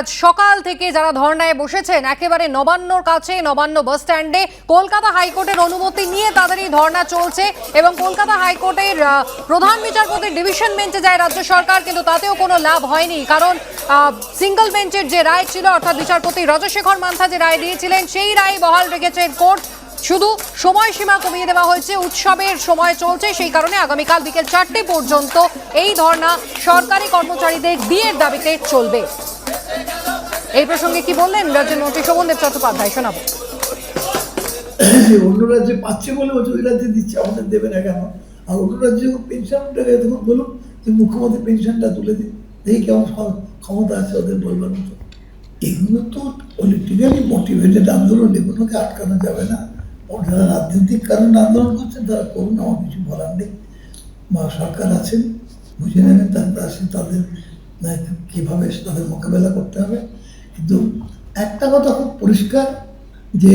আজ সকাল থেকে যারা ধর্নায় বসেছেন, একেবারে নবান্নর কাছে, নবান্ন বাস স্ট্যান্ডে কলকাতা হাইকোর্টের অনুমতি নিয়ে তাদের এই ধর্না চলছে এবং কলকাতা হাইকোর্টের প্রধান বিচারপতির ডিভিশন বেঞ্চে যায় রাজ্য সরকার, কিন্তু তাতেও কোনো লাভ হয়নি কারণ সিঙ্গল বেঞ্চের যে রায় ছিল, অর্থাৎ বিচারপতি রজশেখর মান্থা যে রায় দিয়েছিলেন, সেই রায় বহাল রেখেছে কোর্ট। শুধু সময়সীমা কমিয়ে দেওয়া হয়েছে, উৎসবের সময় চলছে, সেই কারণে আগামীকাল বিকেল চারটে পর্যন্ত এই ধর্না সরকারি কর্মচারীদের বিয়ের দাবিতে চলবে। এই প্রসঙ্গে কি বললেন রাজ্যের মন্ত্রী শোভনদেব চট্টোপাধ্যায়? শোনাবো। অন্য রাজ্যে পাচ্ছে বলে ওই রাজ্যে দিচ্ছে, আমাদের দেবে না কেন? আর অন্য রাজ্যে পেনশনটা তখন বলুন, যে মুখ্যমন্ত্রী পেনশনটা তুলে দিন। দেখি কেমন ক্ষমতা আছে ওদের বলবার মতো। এগুলো তো পলিটিক্যালি মোটিভেটেড আন্দোলন, এগুলোকে আটকানো যাবে না। যারা রাজনৈতিক কারণে আন্দোলন করছেন, তারা করুন, আমার কিছু বলার নেই। বা সরকার আছেন, বুঝে নেবেন তারপরে আসেন তাদের কীভাবে তাদের মোকাবেলা করতে হবে। কিন্তু একটা কথা খুব পরিষ্কার যে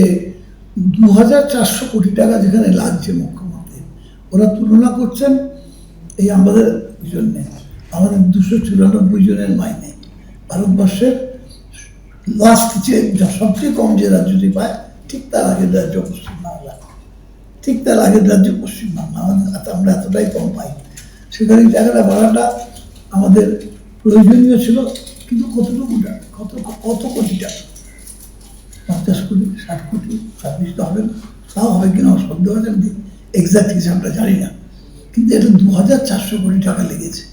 দু হাজার চারশো কোটি টাকা যেখানে লাগছে মুখ্যমন্ত্রী, ওরা তুলনা করছেন এই আমাদের জন্যে আমাদের দুশো চুরানব্বই জনের মাইনে ভারতবর্ষের লাস্ট যে সবচেয়ে কম যে রাজ্যটি পায়, ঠিক তার আগের রাজ্য পশ্চিমবাংলা। ঠিক তার আগের রাজ্য পশ্চিমবাংলা। আমাদের আমরা এতটাই কম পাই। সেখানে জায়গাটা বাড়াটা আমাদের প্রয়োজনীয় ছিল, কিন্তু কতটুকু টাকা কত কোটি টাকা? পঞ্চাশ কোটি, ষাট কোটি, ছাব্বিশ তো হবে না। তাও হবে কিনা আমার সন্দেহ আছে আমি এক্সাক্ট হিসাবটা জানি না। কিন্তু এটা দু হাজার চারশো কোটি টাকা লেগেছে।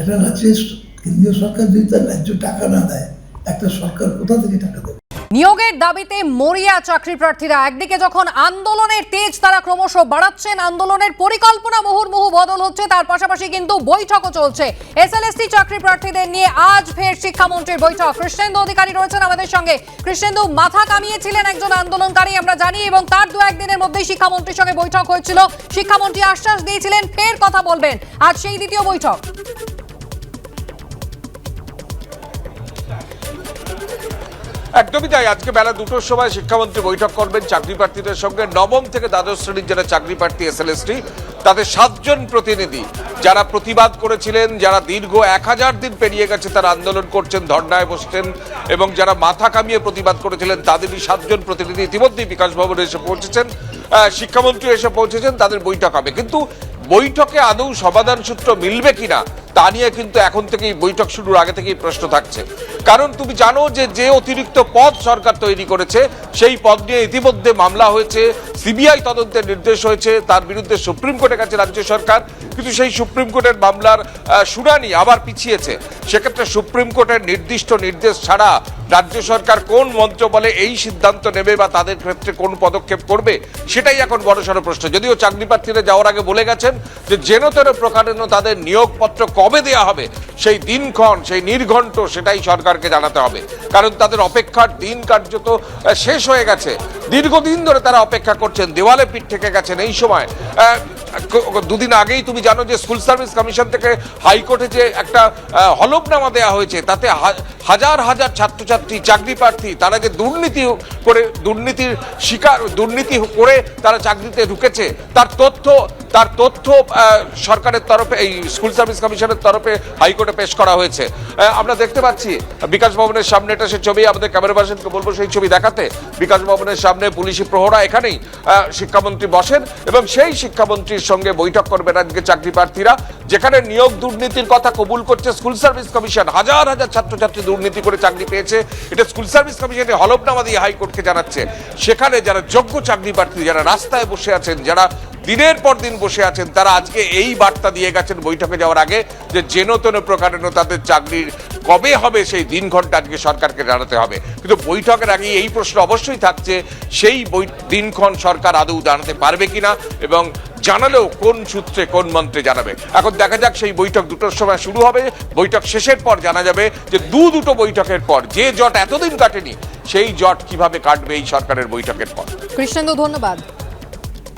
একটা রাজ্যের কেন্দ্রীয় সরকার যদি তার ন্যায্য টাকা না দেয়, একটা সরকার কোথা থেকে টাকা দেবে? নিয়োগের দাবিতে মরিয়া চাকরি প্রার্থীরা। একদিকে যখন আন্দোলনের তেজ তারা ক্রমশ বাড়াচ্ছেন, আন্দোলনের পরিকল্পনা মুহুর্মুহু বদল হচ্ছে, তার পাশাপাশি কিন্তু বৈঠকও চলছে। এসএলএসটি চাকরি প্রার্থীদের নিয়ে আজ ফের শিক্ষামন্ত্রীর বৈঠক। কৃষ্ণেন্দু অধিকারী রয়েছেন আমাদের সঙ্গে। কৃষ্ণেন্দু, মাথা কামিয়েছিলেন একজন আন্দোলনকারী, আমরা জানি, এবং তার দু একদিনের মধ্যেই শিক্ষামন্ত্রীর সঙ্গে বৈঠক হয়েছিল। শিক্ষামন্ত্রী আশ্বাস দিয়েছিলেন, ফের কথা বলবেন। আজ সেই দ্বিতীয় বৈঠক। একদমই তাই। আজকে বেলা দুটোর সময় শিক্ষামন্ত্রী বৈঠক করবেন চাকরি প্রার্থীদের সঙ্গে। নবম থেকে দ্বাদশ শ্রেণির যারা চাকরি প্রার্থী এসএলএসটি, তাদের সাতজন প্রতিনিধি। যারা প্রতিবাদ করেছিলেন, যারা দীর্ঘ এক হাজার দিন পেরিয়ে গেছে তারা আন্দোলন করছেন, ধর্নায় বসছেন এবং যারা মাথা কামিয়ে প্রতিবাদ করেছিলেন, তাদেরই সাতজন প্রতিনিধি ইতিমধ্যেই বিকাশ ভবনে এসে পৌঁছেছেন। শিক্ষামন্ত্রী এসে পৌঁছেছেন, তাদের বৈঠক হবে। কিন্তু বৈঠকে আদৌ সমাধান সূত্র মিলবে কিনা তা নিয়ে কিন্তু এখন থেকেই বৈঠক শুরুর আগে থেকেই প্রশ্ন থাকছে। কারণ তুমি জানো যে যে অতিরিক্ত পদ সরকার তৈরি করেছে, সেই পদ নিয়ে ইতিমধ্যে মামলা হয়েছে, সিবিআই তদন্তের নির্দেশ হয়েছে, তার বিরুদ্ধে সুপ্রিম কোর্টের কাছে রাজ্য সরকার কিন্তু সেই সুপ্রিম কোর্টের মামলার শুনানি আবার পিছিয়েছে। সেক্ষেত্রে সুপ্রিম কোর্টের নির্দিষ্ট নির্দেশ ছাড়া রাজ্য সরকার কোন মন্ত্র বলে এই সিদ্ধান্ত নেবে বা তাদের ক্ষেত্রে কোন পদক্ষেপ করবে সেটাই এখন বড়সড় প্রশ্ন। যদিও চাকরি প্রার্থীরা যাওয়ার আগে বলে গেছেন যে যেন তেন প্রকারেণ তাদের নিয়োগপত্র কবে দেয়া হবে সেই দিনক্ষণ সেই নির্ঘণ্ট সেটাই সরকারকে জানাতে হবে। কারণ তাদের অপেক্ষার দিন কার্যত আহ, শেষ হয়ে গেছে। দীর্ঘদিন ধরে তারা অপেক্ষা করছেন দেওয়ালে পিঠ থেকে গেছেন এই সময়। দুদিন আগেই তুমি জানো যে স্কুল সার্ভিস কমিশন থেকে হাইকোর্টে যে একটা হলফনামা দেওয়া হয়েছে, তাতে হাজার হাজার ছাত্রছাত্রী, চাকরি প্রার্থী, তারা যে দুর্নীতি করে, দুর্নীতির শিকার, দুর্নীতি করে তারা চাকরিতে ঢুকেছে, তার তথ্য তার তথ্য সরকারের তরফে, এই স্কুল সার্ভিস কমিশনের তরফে হাইকোর্টে পেশ করা হয়েছে। আমরা দেখতে পাচ্ছি বিকাশ ভবনের সামনে এটা সে ছবি, আমাদের ক্যামেরা পার্সনকে বলব সেই ছবি দেখাতে। বিকাশ ভবনের সামনে পুলিশি প্রহরা এখানেই শিক্ষামন্ত্রী বসেন এবং সেই শিক্ষামন্ত্রীর সঙ্গে বৈঠক করবেন আজকে চাকরি প্রার্থীরা, যেখানে নিয়োগ দুর্নীতির কথা কবুল করছে স্কুল সার্ভিস কমিশন। হাজার হাজার ছাত্রছাত্রী দুর্নীতি করে চাকরি পেয়েছে। এটা স্কুল সার্ভিস কমিশনের হলফনামা দিয়ে হাইকোর্টকে জানাচ্ছে। সেখানে যারা যোগ্য চাকরি প্রার্থী, যারা রাস্তায় বসে আছেন, যারা দিনের পর দিন বসে আছেন, তারা আজকে এই বার্তা দিয়ে গেছেন বৈঠকে যাওয়ার আগে যে যেন তেন প্রকারেণ তাদের চাকরির কবে হবে, সেই দিন ঘণ্টা আজকে সরকারকে জানাতে হবে। কিন্তু বৈঠকের আগে এই প্রশ্ন অবশ্যই থাকছে, সেই বৈ, দিনক্ষণ সরকার আদৌ জানাতে পারবে কিনা এবং জানালেও কোন সূত্রে কোন মন্ত্রে জানাবে। এখন দেখা যাক সেই বৈঠক দুটোর সময় শুরু হবে, বৈঠক শেষের পর জানা যাবে যে দু দুটো বৈঠকের পর যে জট এতদিন কাটেনি, সেই জট কীভাবে কাটবে এই সরকারের বৈঠকের পর। কৃষ্ণেন্দু, ধন্যবাদ।